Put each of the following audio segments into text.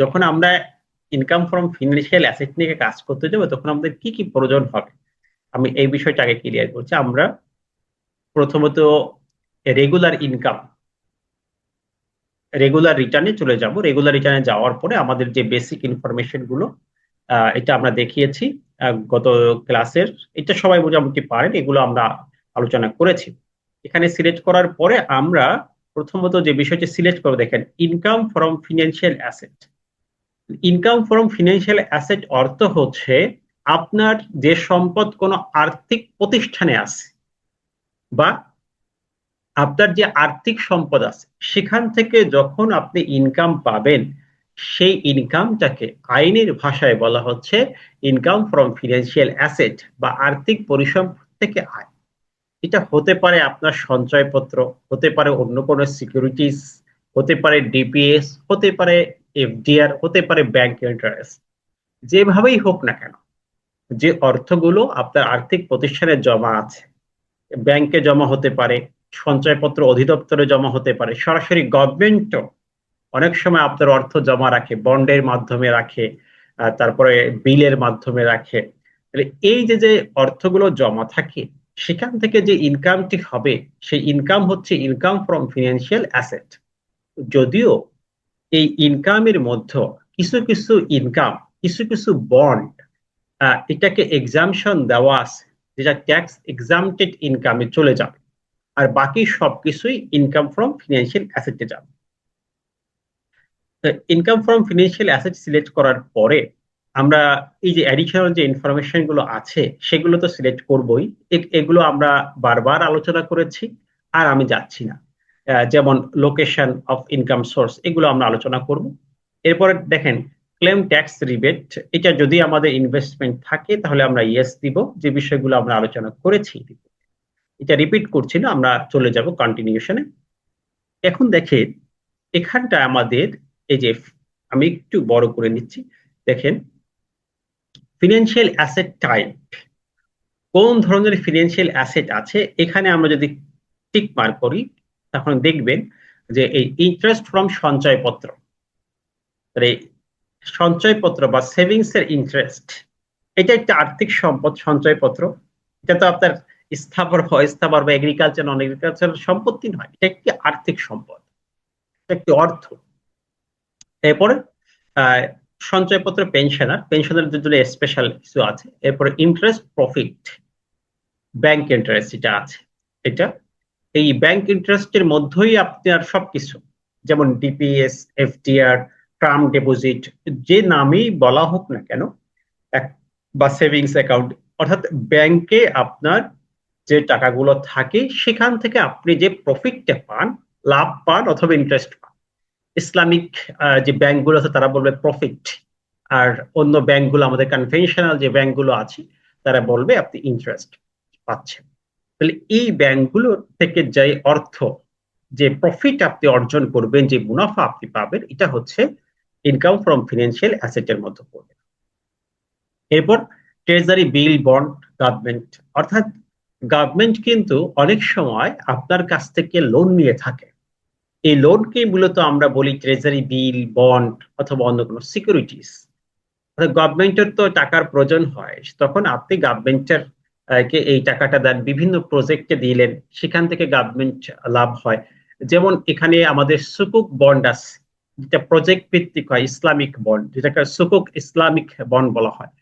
যখন আমরা income from financial asset নিয়ে কাজ করতে যাব, তখন আমাদের কি কি প্রয়োজন হবে? আমি এই বিষয়টা আগে ক্লিয়ার করছি। আমরা প্রথমত রেগুলার ইনকাম রেগুলার রিটার্নে চলে যাব। রেগুলার রিটার্নে যাওয়ার পরে আমাদের যে বেসিক ইনফরমেশনগুলো এটা আমরা দেখিয়েছি গত ক্লাসের এটা সবাই মোটামুটি পারেন, এগুলো আমরা আলোচনা করেছি। এখানে সিলেক্ট করার পরে আমরা প্রথমত যে বিষয়টি সিলেক্ট করে দেখেন income from financial asset income from financial asset অর্থ হচ্ছে আপনার যে সম্পদ কোনো আর্থিক প্রতিষ্ঠানে আছে বা আপনার যে আর্থিক সম্পদ আছে, সেখান থেকে যখন আপনি ইনকাম পাবেন, সেই ইনকামটাকে আইনের ভাষায় বলা হচ্ছে ইনকাম ফ্রম ফিনান্সিয়াল অ্যাসেট বা আর্থিক পরিসম্পদ থেকে আয়। এটা হতে পারে আপনার সঞ্চয়পত্র, হতে পারে অন্য কোনো সিকিউরিটিস হতে পারে ডিপিএস হতে পারে এফডিআর হতে পারে ব্যাংক ইন্টারেস্ট যেভাবেই হোক না কেন, যে অর্থগুলো আপনার আর্থিক প্রতিষ্ঠানে জমা আছে ব্যাংকে জমা হতে পারে, সঞ্চয়পত্র অধিদপ্তরে জমা হতে পারে, সরাসরি গভর্নমেন্টও অনেক সময় আপনার অর্থ জমা রাখে বন্ডের মাধ্যমে রাখে তারপরে বিলের মাধ্যমে রাখে। এই যে যে অর্থগুলো জমা থাকে, সেখান থেকে যে ইনকামটি হবে, সেই ইনকাম হচ্ছে ইনকাম ফ্রম ফিনান্সিয়াল অ্যাসেট যদিও এই ইনকামের মধ্যে কিছু কিছু ইনকাম কিছু কিছু বন্ড এটাকে এক্সামশন দেওয়া আছে, যেটা ট্যাক্স এক্সামটেড ইনকামে চলে যাবে। আর বাকি সবকিছুই ইনকাম ফ্রম ফিনান্সিয়াল অ্যাসেটে যাবে। Income from financial asset select করার পরে আমরা এই যে অ্যাডিশনাল যে ইনফরমেশনগুলো আছে, সেগুলো তো সিলেক্ট করবই। এগুলো আমরা বারবার আলোচনা করেছি, আর আমি যাচ্ছি না। যেমন লোকেশন অফ ইনকাম সোর্স এগুলো আমরা আলোচনা করব। এরপরে দেখেন ক্লেম ট্যাক্স রিবেট এটা যদি আমাদের ইনভেস্টমেন্ট থাকে, তাহলে আমরা ইয়েস দিব। যে বিষয়গুলো আমরা আলোচনা করেছি, এটা রিপিট করছি না, আমরা চলে যাব কন্টিনিউশনে এখন দেখে, এখানটা আমাদের, এই যে, আমি একটু বড় করে নিচ্ছি। দেখেন ফিনান্সিয়াল অ্যাসেট টাইপ কোন ধরনের ফিনান্সিয়াল অ্যাসেট আছে? এখানে আমরা যদি টিক মার্ক করি তখন দেখবেন যে এই ইন্টারেস্ট ফ্রম সঞ্চয়পত্র সঞ্চয়পত্র বা সেভিংস এর ইন্টারেস্ট এটা একটা আর্থিক সম্পদ সঞ্চয়পত্র। এটা তো আপনার স্থাবর হয় স্থাবর বা এগ্রিকালচার নন এগ্রিকালচার সম্পত্তি নয়, এটা একটি আর্থিক সম্পদ একটি অর্থ। এরপরে সঞ্চয়পত্র পেনশনার পেনশনের জন্য স্পেশাল কিছু আছে, এরপরে ইন্টারেস্ট প্রফিট ব্যাংক ইন্টারেস্ট যেটা আছে, এটা এই ব্যাংক ইন্টারেস্টের মধ্যেই আপনার সবকিছু। যেমন ডিপিএস এফডিআর টার্ম ডিপোজিট যে নামেই বলা হোক না কেন বা সেভিংস অ্যাকাউন্ট অর্থাৎ ব্যাংকে আপনার যে টাকাগুলো থাকে, সেখান থেকে আপনি যে প্রফিটটা পান, লাভ পান অথবা ইন্টারেস্ট পান ইসলামিক যে ব্যাংকগুলো আছে, তারা বলবে প্রফিট আর অন্য ব্যাংকগুলো আমাদের কনভেনশনাল যে ব্যাংকগুলো আছে, তারা বলবে আপনি ইন্টারেস্ট পাচ্ছেন। তাহলে এই ব্যাংকগুলো থেকে যে অর্থ, যে প্রফিট আপনি অর্জন করবেন, যে মুনাফা আপনি পাবেন, এটা হচ্ছে ইনকাম ফ্রম ফিনান্সিয়াল অ্যাসেটের মধ্যে পড়বে। এরপর ট্রেজারি বিল বন্ড গভর্নমেন্ট অর্থাৎ গভর্নমেন্ট কিন্তু অনেক সময় আপনার কাছ থেকে লোন নিয়ে থাকে। এই লোনকে মূলত আমরা বলি ট্রেজারি বিল বন্ড অথবা অন্য কোনো সিকিউরিটিস গভর্নমেন্টের তো টাকার প্রয়োজন হয়, তখন আপনি গভর্নমেন্টের এই টাকাটা দেন, বিভিন্ন প্রজেক্টে দিলেন, সেখান থেকে গভর্নমেন্ট লাভ হয়। যেমন এখানে আমাদের সুকুক বন্ড আছে, যেটা প্রজেক্ট ভিত্তিক হয়, ইসলামিক বন্ড যেটাকে সুকুক ইসলামিক বন্ড বলা হয়।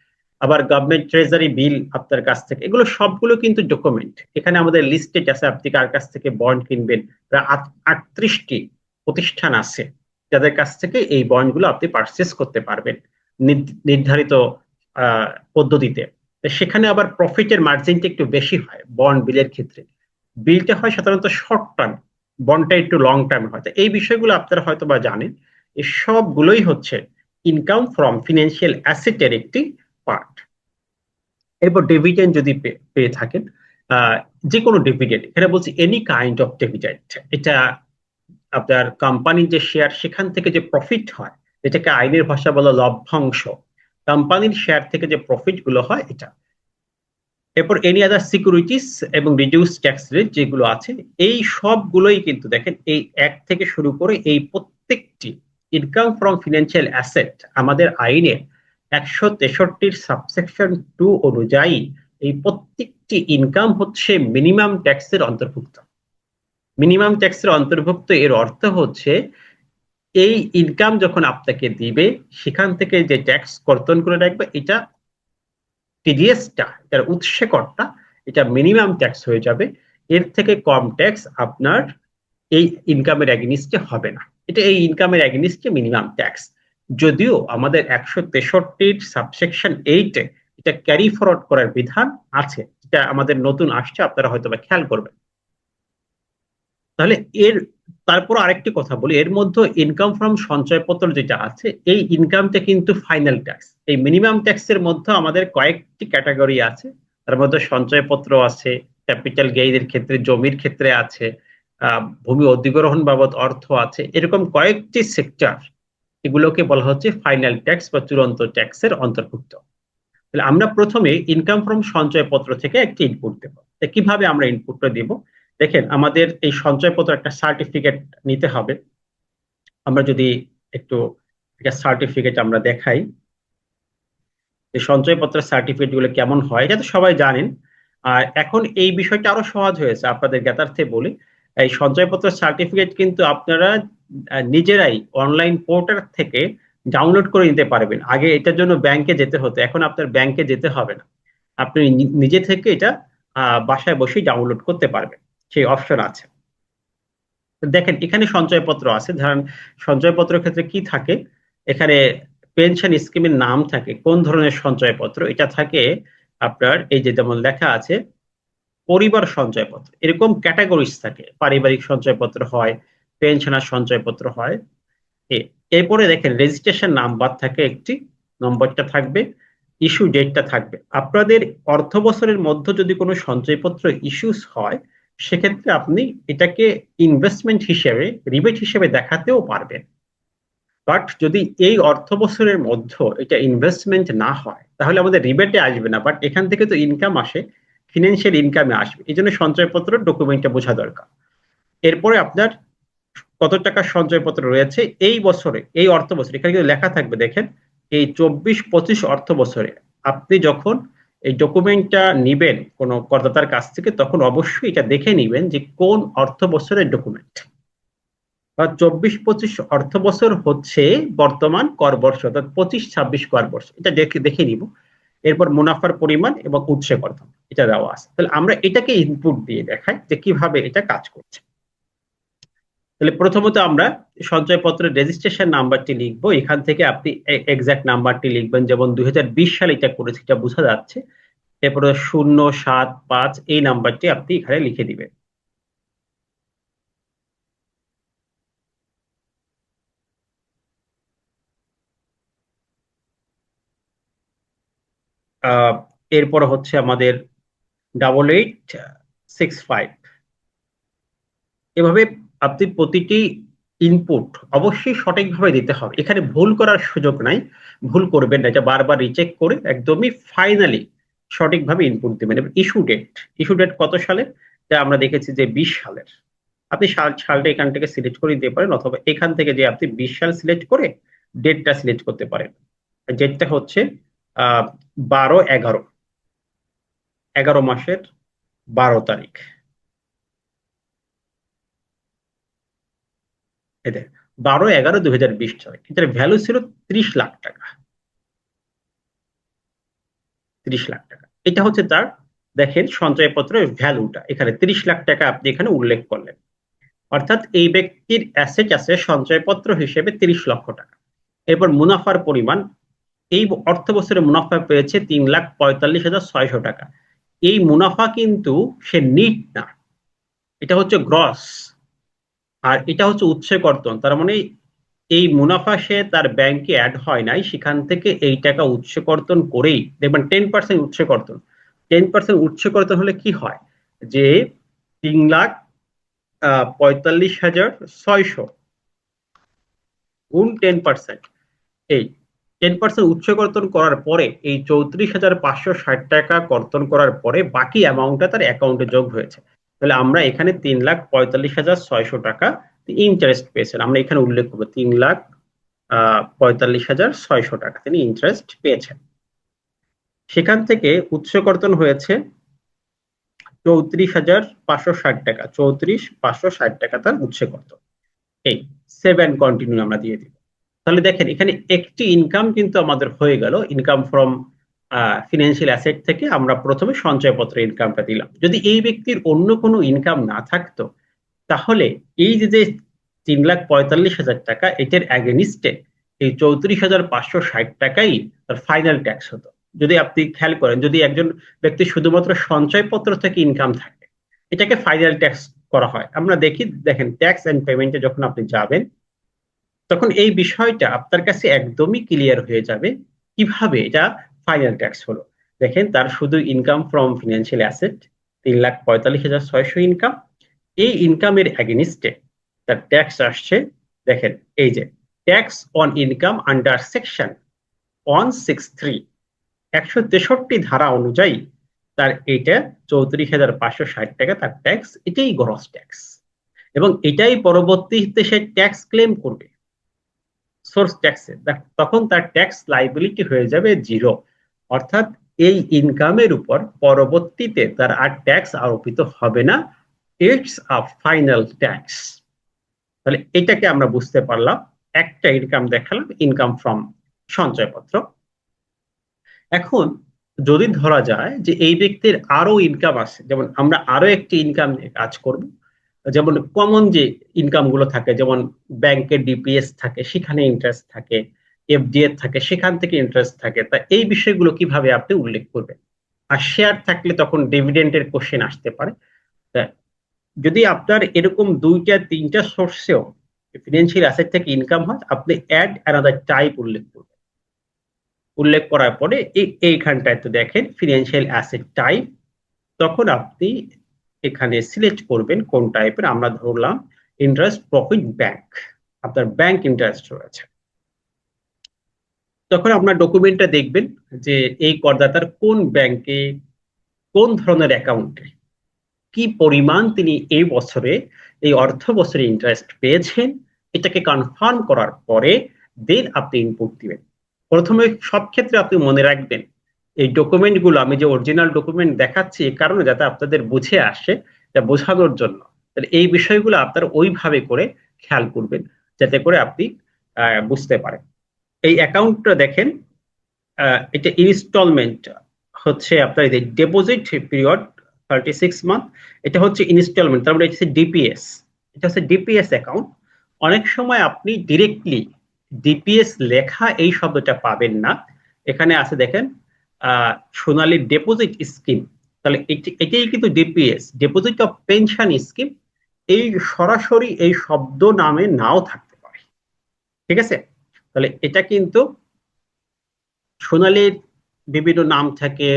আবার গভর্নমেন্ট ট্রেজারি বিল আপনার কাছ থেকে, এগুলো সবগুলো কিন্তু ডকুমেন্ট এখানে আমাদের লিস্টেড আছে, আপনি কার কাছ থেকে বন্ড কিনবেন, প্রায় আটত্রিশটি প্রতিষ্ঠান আছে, যাদের কাছ থেকে এই বন্ডগুলো আপনি পারচেস করতে পারবেন নির্ধারিত পদ্ধতিতে। সেখানে আবার প্রফিটের মার্জিনটা একটু বেশি হয় বন্ড বিলের ক্ষেত্রে। বিলটা হয় সাধারণত শর্ট টার্ম বন্ডটা একটু লং টার্ম হয়। এই বিষয়গুলো আপনারা হয়তো বা জানেন এই সবগুলোই হচ্ছে ইনকাম ফ্রম ফিনান্সিয়াল অ্যাসেটের একটি পার্ট এরপর ডিভিডেন্ড যদি পেয়ে থাকেন যে কোনো ডিভিডেন্ড এখানে বলছি এনি কাইন্ড অফ ডিভিডেন্ড এটা আপনার কোম্পানির যে শেয়ার সেখান থেকে যে প্রফিট হয়, এটাকে আইনের ভাষা বলা লভ্যাংশ। কোম্পানির শেয়ার থেকে যে প্রফিটগুলো হয় এটা। এরপর এনি আদার সিকিউরিটিস এবং রিডিউস ট্যাক্স রেট যেগুলো আছে, এই সবগুলোই কিন্তু দেখেন, এই এক থেকে শুরু করে এই প্রত্যেকটি ইনকাম ফ্রম ফিনান্সিয়াল অ্যাসেট আমাদের আইনে একশো তেষট্টির সাবসেকশন টু অনুযায়ী এই প্রত্যেকটি ইনকাম হচ্ছে মিনিমাম ট্যাক্সের অন্তর্ভুক্ত। মিনিমাম ট্যাক্সের অন্তর্ভুক্ত এর অর্থ হচ্ছে এই ইনকাম যখন আপনাকে দিবে, সেখান থেকে যে ট্যাক্স কর্তন করে রাখবে, এটা টিডিএসটা এটার উৎসে করটা এটা মিনিমাম ট্যাক্স হয়ে যাবে। এর থেকে কম ট্যাক্স আপনার এই ইনকামের অ্যাগনিস্টে হবে না। এটা এই ইনকামের অ্যাগনিস্টে মিনিমাম ট্যাক্স যদিও আমাদের একশো তেষট্টির সাবসেকশন এইটে এটা ক্যারি ফরওয়ার্ড করার বিধান আছে, এটা আমাদের নতুন আসছে, আপনারা হয়তো বা খেয়াল করবেন। তাহলে এর তারপর আরেকটি কথা বলি, এর মধ্যে ইনকাম ফ্রম সঞ্চয়পত্র যেটা আছে, এই ইনকামটা কিন্তু ফাইনাল ট্যাক্স এই মিনিমাম ট্যাক্সের মধ্যে আমাদের কয়েকটি ক্যাটাগরি আছে, তার মধ্যে সঞ্চয়পত্র আছে ক্যাপিটাল গেইনের ক্ষেত্রে, জমির ক্ষেত্রে আছে ভূমি অধিগ্রহণ বাবদ অর্থ আছে, এরকম কয়েকটি সেক্টর এগুলোকে বলা হচ্ছে ফাইনাল ট্যাক্স বা চূড়ান্ত ট্যাক্সের অন্তর্ভুক্ত। তাহলে আমরা প্রথমে ইনকাম ফ্রম সঞ্চয়পত্র থেকে একটি ইনপুট দেব। কীভাবে আমরা ইনপুটটা দেব? দেখেন, আমাদের এই সঞ্চয়পত্র একটা সার্টিফিকেট নিতে হবে। আমরা যদি একটু সার্টিফিকেট আমরা দেখাই, যে সঞ্চয়পত্রের সার্টিফিকেটগুলো কেমন হয়, এটা তো সবাই জানেন। আর এখন এই বিষয়টা আরও সহজ হয়েছে, আপনাদের জ্ঞাতার্থে বলি। এই সঞ্চয়পত্র সার্টিফিকেট কিন্তু আপনারা নিজেরাই অনলাইন পোর্টাল থেকে ডাউনলোড করে নিতে পারবেন। আগে এটার জন্য ব্যাংকে যেতে হতো, এখন আপনার ব্যাংকে যেতে হবে না। আপনি নিজে থেকে এটা বাসায় বসেই ডাউনলোড করতে পারবেন। সেই অপশন আছে। দেখেন, এখানে সঞ্চয়পত্র আছে। ধরেন, সঞ্চয়পত্রের ক্ষেত্রে কি থাকে? এখানে পেনশন স্কিমের নাম থাকে। কোন ধরনের সঞ্চয়পত্র? এটা থাকে আপনার, এই যে যেমন লেখা আছে, পরিবার সঞ্চয়পত্র। এরকম ক্যাটাগরিজ থাকে। পারিবারিক সঞ্চয়পত্র হয় পেনশনার সঞ্চয়পত্র হয়। এরপরে দেখেন রেজিস্ট্রেশন নাম্বার থাকে একটি, নম্বরটা থাকবে ইস্যু ডেটটা থাকবে। আপনাদের অর্থ বছরের মধ্যে যদি কোনো সঞ্চয়পত্র ইস্যুস হয় সেক্ষেত্রে আপনি এটাকে ইনভেস্টমেন্ট হিসেবে রিবেট হিসেবে দেখাতেও পারবেন। বাট যদি এই অর্থ বছরের মধ্যে এটা ইনভেস্টমেন্ট না হয়, তাহলে আমাদের রিবেটে আসবে না। বাট এখান থেকে তো ইনকাম আসে ফিনান্সিয়াল ইনকামে আসবে। এই জন্য সঞ্চয়পত্র ডকুমেন্টটা বোঝা দরকার। এরপরে আপনার কত টাকা সঞ্চয়পত্র রয়েছে, এই বছরে, এই অর্থ বছরে, এখানে কিন্তু লেখা থাকবে, দেখেন, এই চব্বিশ পঁচিশ অর্থ বছরে আপনি যখন এই ডকুমেন্টটা নিবেন কোনো করদাতার কাছ থেকে, তখন অবশ্যই এটা দেখে নিবেন যে কোন অর্থ বছরের ডকুমেন্ট বা চব্বিশ পঁচিশ অর্থ বছর হচ্ছে বর্তমান কর বর্ষ, অর্থাৎ পঁচিশ ছাব্বিশ কর বর্ষ। এটা দেখে দেখে নিব। এরপর মুনাফার পরিমাণ এবং উৎসে কর্তন এটা দেওয়া আছে। তাহলে আমরা এটাকে ইনপুট দিয়ে দেখাই যে কীভাবে এটা কাজ করছে। তাহলে প্রথমত আমরা সঞ্চয়পত্রের রেজিস্ট্রেশন নাম্বারটি লিখব। এখান থেকে আপনি এক্সাক্ট নাম্বারটি লিখবেন। যেমন দুই হাজার বিশ সালে এটা করেছে, এটা বোঝা যাচ্ছে। এরপরে শূন্য সাত পাঁচ, এই নাম্বারটি আপনি এখানে লিখে দিবেন। এরপর হচ্ছে আমাদের ডাবল এইট সিক্স ফাইভ এভাবে আপনি প্রতিটি ইনপুট অবশ্যই সঠিকভাবে দিতে হবে। এখানে ভুল করার সুযোগ নাই। ভুল করবেন না। এটা বারবার রিচেক করে একদমই ফাইনালি সঠিকভাবে ইনপুট দেবেন। এবং ইস্যু ডেট ইস্যু ডেট কত সালে যা আমরা দেখেছি যে বিশ সালের। আপনি সাল, সালটা এখান থেকে সিলেক্ট করে দিতে পারেন অথবা এখান থেকে যে আপনি বিশ সাল সিলেক্ট করে ডেটটা সিলেক্ট করতে পারেন। ডেটটা হচ্ছে বারো এগারো। এগারো মাসের বারো তারিখ। এদের বারো এগারো দুই হাজার বিশ সালে এটার ভ্যালু ছিল ত্রিশ লাখ টাকা। ত্রিশ লাখ টাকা। এটা হচ্ছে তার, দেখেন সঞ্চয়পত্রের ভ্যালুটা এখানে ত্রিশ লাখ টাকা আপনি এখানে উল্লেখ করলেন। অর্থাৎ এই ব্যক্তির অ্যাসেট আছে সঞ্চয়পত্র হিসেবে তিরিশ লক্ষ টাকা। এরপর মুনাফার পরিমাণ, এই অর্থ বছরে মুনাফা পেয়েছে তিন লাখ পঁয়তাল্লিশ হাজার ছয়শো টাকা। এই মুনাফা কিন্তু সে নিট না। এটা হচ্ছে গ্রস আর এটা হচ্ছে উৎসে কর্তন। তার মানে এই মুনাফা সে তার ব্যাংকে অ্যাড হয় নাই, সেখান থেকে এই টাকা উৎসে কর্তন করেই, দেখবেন টেন পার্সেন্ট উৎসে কর্তন। টেন পার্সেন্ট উৎসে কর্তন হলে কি হয়? যে তিন লাখ পঁয়তাল্লিশ হাজার ছয়শো গুণ টেন পার্সেন্ট এই টেন পার্সেন্ট উচ্চ কর্তন করার পরে, এই চৌত্রিশ হাজার পাঁচশো ষাট টাকা কর্তন করার পরে বাকি অ্যামাউন্টটা তার অ্যাকাউন্টে যোগ হয়েছে। তাহলে আমরা এখানে তিন লাখ পঁয়তাল্লিশ হাজার ছয়শো টাকা ইন্টারেস্ট পেয়েছেন। আমরা এখানে উল্লেখ করব, তিন লাখ পঁয়তাল্লিশ হাজার ছয়শো টাকা তিনি ইন্টারেস্ট পেয়েছেন। সেখান থেকে উৎস কর্তন হয়েছে চৌত্রিশ হাজার পাঁচশো ষাট টাকা, চৌত্রিশ, পাঁচশো ষাট টাকা তার উৎস কর্তন এই সেভেন কন্টিনিউ আমরা দিয়ে দিব। তাহলে দেখেন, এখানে একটি ইনকাম কিন্তু আমাদের হয়ে গেল ইনকাম ফ্রম ফিনান্সিয়াল অ্যাসেট থেকে আমরা প্রথমে সঞ্চয়পত্র ইনকামটা দিলাম। যদি এই ব্যক্তির অন্য কোনো ইনকাম না থাকতো, তাহলে এই যে যে তিন লাখ পঁয়তাল্লিশ হাজার টাকা, এটার অ্যাগেনিস্টে এই চৌত্রিশ হাজার পাঁচশো ষাট টাকাই তার ফাইনাল ট্যাক্স হতো। যদি আপনি খেয়াল করেন, যদি একজন ব্যক্তি শুধুমাত্র সঞ্চয়পত্র থেকে ইনকাম থাকে, এটাকে ফাইনাল ট্যাক্স করা হয়। আমরা দেখি, দেখেন ট্যাক্স অ্যান্ড পেমেন্টে যখন আপনি যাবেন, তখন এই বিষয়টা আপনার কাছে একদমই ক্লিয়ার হয়ে যাবে। কীভাবে? এটা ফাইনাল ট্যাক্স হলো। দেখেন, তার শুধু ইনকাম ফ্রম ফিনান্সিয়াল অ্যাসেট তিন লাখ পঁয়তাল্লিশ হাজার ছয়শো ইনকাম এই ইনকামের অ্যাগেনিস্টে তার ট্যাক্স আসছে, দেখেন, এই যে tax on income under section one six three একশো তেষট্টি ধারা অনুযায়ী তার এইটা চৌত্রিশ হাজার পাঁচশো ষাট টাকা তার ট্যাক্স এটাই গ্রস ট্যাক্স এবং এটাই পরবর্তীতে সে ট্যাক্স ক্লেম করবে। সোর্স ট্যাক্সে তখন তার ট্যাক্স লাইবিলিটি হয়ে যাবে জিরো অর্থাৎ এই ইনকামের উপর পরবর্তীতে তার আর ট্যাক্স আরোপিত হবে না ইটস আ ফাইনাল ট্যাক্স তাহলে এটাকে আমরা বুঝতে পারলাম, একটা ইনকাম দেখালাম ইনকাম ফ্রম সঞ্চয়পত্র। এখন যদি ধরা যায় যে এই ব্যক্তির আরও ইনকাম আছে, যেমন আমরা আরও একটি ইনকাম নিয়ে কাজ করব, যেমন কমন যে ইনকামগুলো থাকে, যেমন ব্যাংকের ডিপিএস থাকে, সেখানে ইন্টারেস্ট থাকে এফডিএ থাকে, সেখান থেকে ইন্টারেস্ট থাকে। তা এই বিষয়গুলো কীভাবে আপনি উল্লেখ করবেন? আর শেয়ার থাকলে তখন ডিভিডেন্টের কোশ্চেন আসতে পারে। যদি আপনার এরকম দুইটা, তিনটা সোর্সেও ফিনান্সিয়াল অ্যাসেট থেকে ইনকাম হয়, আপনি অ্যাড অ্যানাদার টাইপ উল্লেখ করবেন। উল্লেখ করার পরে এইখানটায় তো দেখেন ফিনান্সিয়াল অ্যাসেট টাইপ তখন আপনি এখানে সিলেক্ট করবেন কোন টাইপের আমরা ধরলাম ইন্টারেস্ট প্রফিট ব্যাংক আপনার ব্যাংক ইন্টারেস্ট রয়েছে। তখন আপনার ডকুমেন্টটা দেখবেন যে এই করদাতার কোন ব্যাংকে কোন ধরনের অ্যাকাউন্টে কি পরিমাণ তিনি এই বছরে, এই অর্থ বছরে ইন্টারেস্ট পেয়েছেন, এটাকে কনফার্ম করার পরে দেন আপনি ইনপুট দিবেন। প্রথমে সব ক্ষেত্রে আপনি মনে রাখবেন, এই ডকুমেন্টগুলো আমি যে অরিজিনাল ডকুমেন্ট দেখাচ্ছি এই কারণে যাতে আপনাদের বুঝে আসে যা বোঝানোর জন্য। তাহলে এই বিষয়গুলো আপনারা ওইভাবে করে খেয়াল করবেন, যাতে করে আপনি বুঝতে পারেন। এই অ্যাকাউন্টটা দেখেন এটা ইনস্টলমেন্ট হচ্ছে আপনার এই deposit period thirty six month এটা হচ্ছে ইনস্টলমেন্ট তার মানে হচ্ছে ডিপিএস এটা হচ্ছে ডিপিএস অ্যাকাউন্ট অনেক সময় আপনি ডিরেক্টলি ডিপিএস লেখা এই শব্দটা পাবেন না। এখানে আছে দেখেন সোনালী ডিপোজিট স্কিম তাহলে এটাই কিন্তু DPS deposit of pension scheme এই সরাসরি এই শব্দ নামে নাও থাকতে পারে। ঠিক আছে? তাহলে এটা কিন্তু সোনালীর বিভিন্ন নাম থাকে,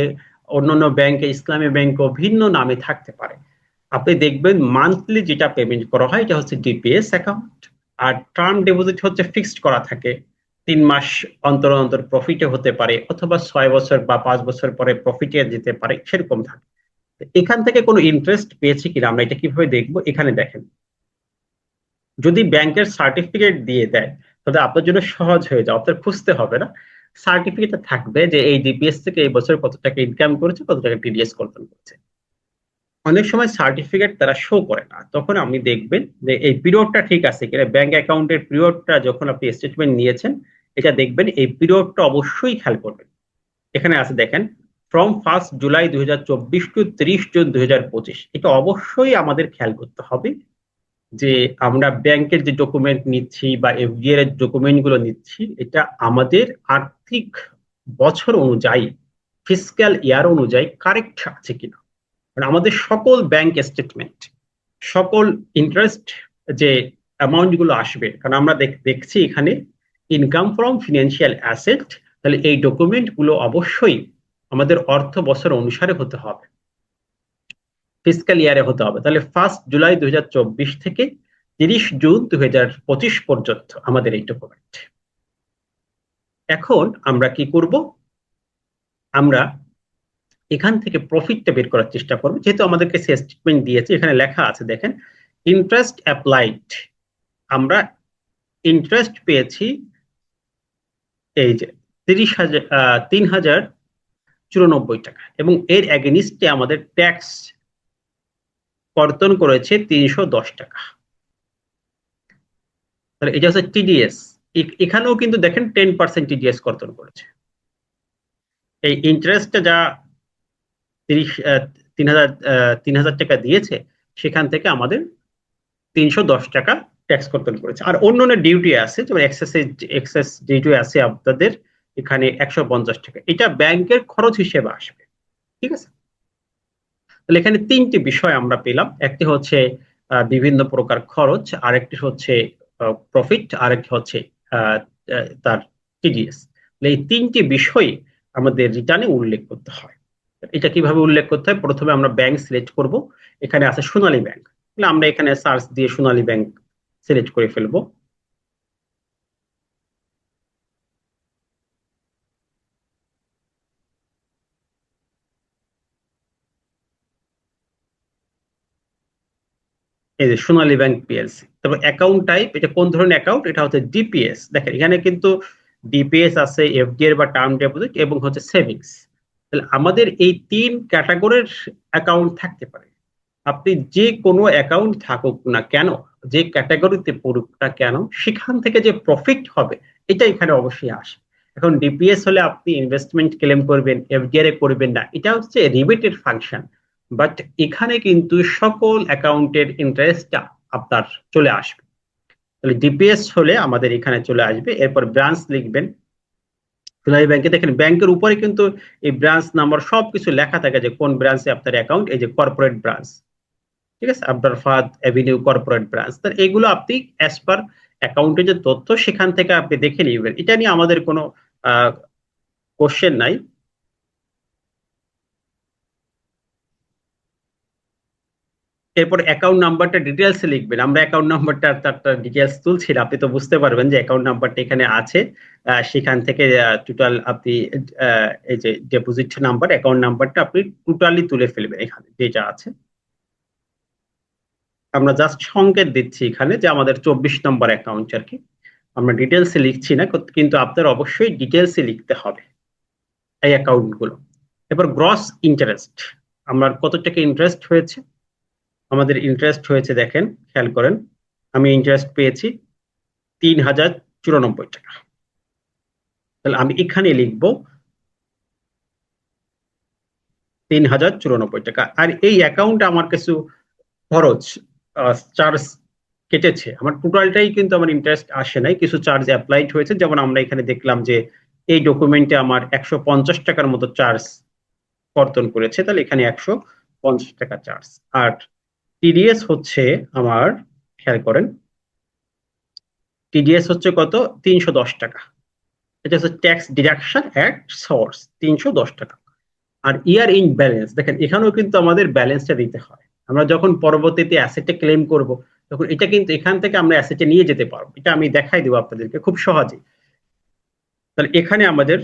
অন্যান্য ব্যাংকে ইসলামী ব্যাংকও ভিন্ন নামে থাকতে পারে। আপনি দেখবেন মান্থলি যেটা পেমেন্ট করা হয়, এটা হচ্ছে ডিপিএস অ্যাকাউন্ট আর টার্ম ডিপোজিট হচ্ছে ফিক্সড করা থাকে। তিন মাস অন্তর অন্তর প্রফিটে হতে পারে, অথবা ছয় বছর বা পাঁচ বছর পরে প্রফিটে যেতে পারে, সেরকম থাকে। এখান থেকে কোনো ইন্টারেস্ট পেয়েছে কিনা, আমরা এটা কীভাবে দেখব? এখানে দেখেন। যদি ব্যাংকের সার্টিফিকেট দিয়ে দেয় তাহলে আপনার জন্য সহজ হয়ে যায়, অর্থাৎ খুঁজতে হবে না। সার্টিফিকেট থাকবে যে এই ডিপিএস থেকে এই বছর কত টাকা ইনকাম করেছে, কত টাকা টিডিএস কল্পন করেছে। অনেক সময় সার্টিফিকেট তারা শো করে না। তখন আপনি দেখবেন যে এই পিরিয়ডটা ঠিক আছে কিনা ব্যাংক অ্যাকাউন্টের পিরিয়ডটা যখন আপনি স্টেটমেন্ট নিয়েছেন, এটা দেখবেন এই পিরিয়ডটা অবশ্যই খেয়াল করবেন। এখানে আছে দেখেন ফ্রম ফার্স্ট জুলাই দুই হাজার চব্বিশ টু ত্রিশ জুন দুই হাজার পঁচিশ, এটা অবশ্যই আমাদের খেয়াল করতে হবে। যে আমরা ব্যাংকের যে ডকুমেন্ট নিচ্ছি বা এফডিআর এর ডকুমেন্টগুলো নিচ্ছি, এটা আমাদের আর্থিক বছর অনুযায়ী ফিসক্যাল ইয়ার অনুযায়ী কারেক্ট আছে কিনা। মানে আমাদের সকল ব্যাংক স্টেটমেন্ট সকল ইন্টারেস্ট যে অ্যামাউন্টগুলো আসবে, কারণ আমরা দেখছি এখানে ইনকাম ফ্রম ফিনান্সিয়াল অ্যাসেট তাহলে এই ডকুমেন্টগুলো অবশ্যই আমাদের অর্থ বছর অনুসারে হতে হবে। ফিসক্যাল ইয়ারে হতে হবে। তাহলে ফার্স্ট জুলাই দু হাজার চব্বিশ থেকে তিরিশ জুন দু হাজার পঁচিশ পর্যন্ত আমাদের এই ডকুমেন্ট এখন আমরা কি করব? আমরা এখান থেকে প্রফিটটা বের করার চেষ্টা করব। যেহেতু আমাদেরকে সে স্টেটমেন্ট দিয়েছে, এখানে লেখা আছে, দেখেন ইন্টারেস্ট অ্যাপ্লাইড আমরা ইন্টারেস্ট পেয়েছি এই যে তিরিশ হাজার তিন হাজার চুরানব্বই টাকা। এবং এর অ্যাগেনিস্টে আমাদের ট্যাক্স কর্তন করেছে তিনশো দশ টাকা। তাহলে এটা হচ্ছে টিডিএস এখানেও কিন্তু দেখেন টেন পার্সেন্ট টিডিএস কর্তন করেছে। এই ইন্টারেস্টটা যা তিরিশ তিন হাজার তিন হাজার টাকা দিয়েছে, সেখান থেকে আমাদের তিনশো দশ টাকা ট্যাক্স কর্তন করেছে। আর অন্য অন্য ডিউটি আছে, যেমন এক্সেস এক্সেস ডিউটি আছে আপনাদের এখানে একশো পঞ্চাশ টাকা। এটা ব্যাংকের খরচ হিসেবে আসবে। ঠিক আছে? তাহলে এখানে তিনটি বিষয় আমরা পেলাম। একটি হচ্ছে বিভিন্ন প্রকার খরচ, আরেকটি হচ্ছে প্রফিট আরেকটি হচ্ছে তার টিডিএস এই তিনটি বিষয় আমাদের রিটার্নে উল্লেখ করতে হয়। এটা কীভাবে উল্লেখ করতে হয়? প্রথমে আমরা ব্যাংক সিলেক্ট করব। এখানে আছে সোনালী ব্যাংক আমরা এখানে সার্চ দিয়ে সোনালী ব্যাংক সিলেক্ট করে ফেলব। এই যে সোনালী ব্যাংক পিএলসি তারপর অ্যাকাউন্ট টাইপ এটা কোন ধরনের অ্যাকাউন্ট এটা হচ্ছে ডিপিএস দেখেন, এখানে কিন্তু ডিপিএস আছে এফডিআর বা টার্ম ডিপোজিট এবং হচ্ছে সেভিংস তাহলে আমাদের এই তিন ক্যাটাগরির অ্যাকাউন্ট থাকতে পারে। আপনি যে কোনো অ্যাকাউন্ট থাকুক না কেন, যে ক্যাটাগরিতে পড়ুক না কেন, সেখান থেকে যে প্রফিট হবে, এটা এখানে অবশ্যই আসে। এখন ডিপিএস হলে আপনি ইনভেস্টমেন্ট ক্লেম করবেন এফডিআর এ করবেন না। এটা হচ্ছে রিবেটেড ফাংশন বাট এখানে কিন্তু সকল অ্যাকাউন্টের ইন্টারেস্টটা আপনার চলে আসবে। তাহলে ডিপিএস হলে আমাদের এখানে চলে আসবে। এরপর ব্রাঞ্চ লিখবেন। সোনালী ব্যাংকে দেখেন, ব্যাংকের উপরে কিন্তু এই ব্রাঞ্চ নাম্বার সবকিছু লেখা থাকে যে কোন ব্রাঞ্চে আপনার অ্যাকাউন্ট, এই যে কর্পোরেট ব্রাঞ্চ। ঠিক আছে? আপনার ফাদ অ্যাভিনিউ কর্পোরেট ব্রাঞ্চ। তার এগুলো আপনি অ্যাজ পার অ্যাকাউন্টের যে তথ্য, সেখান থেকে আপনি দেখে নিবেন। এটা নিয়ে আমাদের কোনো কোশ্চেন নাই। এরপর অ্যাকাউন্ট নাম্বারটা ডিটেলস লিখবেন। আমরা অ্যাকাউন্ট নাম্বারটা তার ডিটেলস তুলছি আপনি তো বুঝতে পারবেন যে অ্যাকাউন্ট নাম্বারটা এখানে আছে। সেখান থেকে টোটাল আপনি এই যে ডিপোজিট নাম্বার অ্যাকাউন্ট নাম্বারটা আপনি টোটালি তুলে ফেলবেন এখানে যেটা আছে। আমরা জাস্ট সংকেত দিচ্ছি এখানে যে আমাদের চব্বিশ নম্বর অ্যাকাউন্ট আর কি। আমরা ডিটেলসে লিখছি না কিন্তু আপনার অবশ্যই ডিটেলসে লিখতে হবে এই অ্যাকাউন্টগুলো এরপর গ্রস ইন্টারেস্ট আমার কত টাকা ইন্টারেস্ট হয়েছে? আমাদের ইন্টারেস্ট হয়েছে, দেখেন, খেয়াল করেন, আমি ইন্টারেস্ট পেয়েছি তিন হাজার চুরানব্বই টাকা। তাহলে আমি এখানে লিখব তিন হাজার চুরানব্বই টাকা। আর এই অ্যাকাউন্ট আমার কিছু খরচ চার্জ কেটেছে। আমার টোটালটাই কিন্তু আমার ইন্টারেস্ট আসে নাই, কিছু চার্জ অ্যাপ্লাইড হয়েছে। যেমন আমরা এখানে দেখলাম যে এই ডকুমেন্টে আমার একশো পঞ্চাশ টাকার মতো চার্জ কর্তন করেছে, তাহলে এখানে একশো পঞ্চাশ টাকা চার্জ আর টিডিএস হচ্ছে আমার, খেয়াল করেন টিডিএস হচ্ছে কত? তিনশো দশ টাকা। এটা হচ্ছে ট্যাক্স ডিডাকশন অ্যাট সোর্স তিনশো দশ টাকা। আর ইয়ার ইন ব্যালেন্স দেখেন, এখানেও কিন্তু আমাদের ব্যালেন্সটা দিতে হয়। আমরা যখন পরবর্তীতে অ্যাসেটে ক্লেম করব, তখন এটা কিন্তু এখান থেকে আমরা অ্যাসেটে নিয়ে যেতে পারব। এটা আমি দেখাই দেবো আপনাদেরকে খুব সহজে তাহলে এখানে আমাদের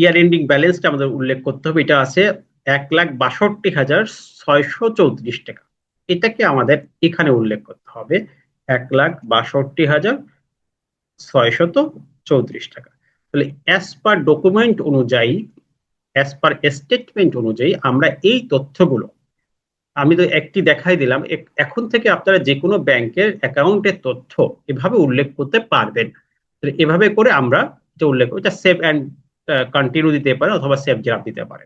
ইয়ার এন্ডিং ব্যালেন্সটা আমাদের উল্লেখ করতে হবে। এটা আছে এক লাখ বাষট্টি হাজার ছয়শো চৌত্রিশ টাকা। এটাকে আমাদের এখানে উল্লেখ করতে হবে, এক লাখ বাষট্টি হাজার ছয়শত চৌত্রিশ টাকা। তাহলে অ্যাজ পার ডকুমেন্ট অনুযায়ী অ্যাজ পার স্টেটমেন্ট অনুযায়ী আমরা এই তথ্যগুলো, আমি তো একটি দেখাই দিলাম এখন থেকে আপনারা যে কোনো ব্যাংকের অ্যাকাউন্টের তথ্য এভাবে উল্লেখ করতে পারবেন। এভাবে করে আমরা এটা উল্লেখ এটা সেভ অ্যান্ড কন্টিনিউ দিতে পারে অথবা সেভ জেরাপ দিতে পারে।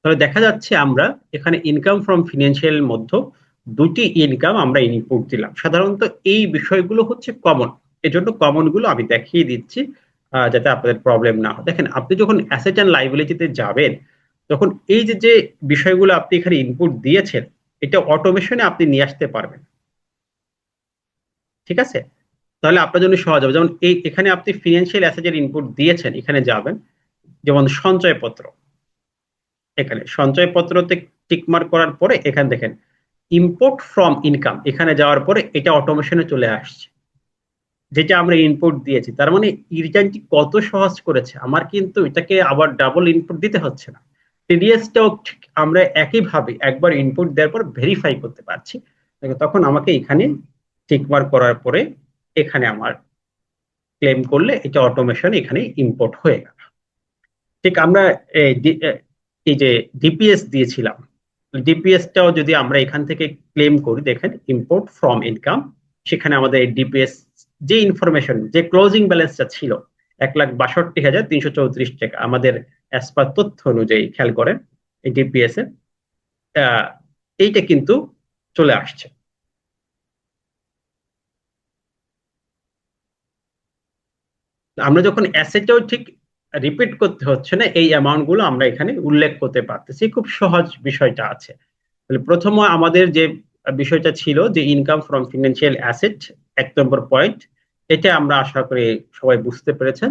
তাহলে দেখা যাচ্ছে আমরা এখানে ইনকাম ফ্রম ফিনান্সিয়াল মধ্যে দুটি ইনকাম আমরা ইনপুট দিলাম। সাধারণত এই বিষয়গুলো হচ্ছে কমন এজন্য কমনগুলো আমি দেখিয়ে দিচ্ছি যাতে আপনাদের প্রবলেম না হয়। দেখেন, আপনি যখন অ্যাসেট অ্যান্ড লাইবিলিটিতে যাবেন, তখন এই যে যে বিষয়গুলো আপনি এখানে ইনপুট দিয়েছেন, এটা অটোমেশনে আপনি নিয়ে আসতে পারবেন। ঠিক আছে? তাহলে আপনার জন্য সহজ হবে। যেমন এই, এখানে আপনি ফিনান্সিয়াল অ্যাসেটের ইনপুট দিয়েছেন, এখানে যাবেন, যেমন সঞ্চয়পত্র। এখানে। সঞ্চয়পত্রতে টিকমার্ক করার পরে এখানে দেখেন ইম্পোর্ট ফ্রম ইনকাম এখানে যাওয়ার পরে এটা অটোমেশনে চলে আসছে। যেটা আমরা ইনপুট দিয়েছি, তার মানে রিটার্নটি কত সহজ করেছে, আমার কিন্তু এটাকে আবার ডাবল ইনপুট দিতে হচ্ছে না। টিডিএসটাও ঠিক আমরা একইভাবে একবার ইনপুট দেওয়ার পর ভেরিফাই করতে পারছি। তখন আমাকে এখানে টিকমার্ক করার পরে এখানে আমার ক্লেম করলে এটা অটোমেশন এখানে ইম্পোর্ট হয়ে গেল। ঠিক আমরা এই যে ডিপিএস দিয়েছিলাম ডিপিএসটাও যদি আমরা এখান থেকে ক্লেম করি, দেখেন ইম্পোর্ট ফ্রম ইনকাম সেখানে আমাদের ডিপিএস যে ইনফরমেশন যে ক্লোজিং ব্যালেন্সটা ছিল, এক লাখ বাষট্টি হাজার তিনশো চৌত্রিশ টাকা, আমাদের অ্যাসপার তথ্য অনুযায়ী, খেয়াল করেন, এই ডিপিএস এর এইটা কিন্তু চলে আসছে। আমরা যখন অ্যাসেটেও ঠিক রিপিট করতে হচ্ছে না, এই অ্যামাউন্টগুলো আমরা এখানে উল্লেখ করতে পারতেছি। খুব সহজ বিষয়টা আছে। তাহলে প্রথম আমাদের যে বিষয়টা ছিল যে ইনকাম ফ্রম ফিনান্সিয়াল অ্যাসেট এক নম্বর পয়েন্ট এটা আমরা আশা করি সবাই বুঝতে পেরেছেন।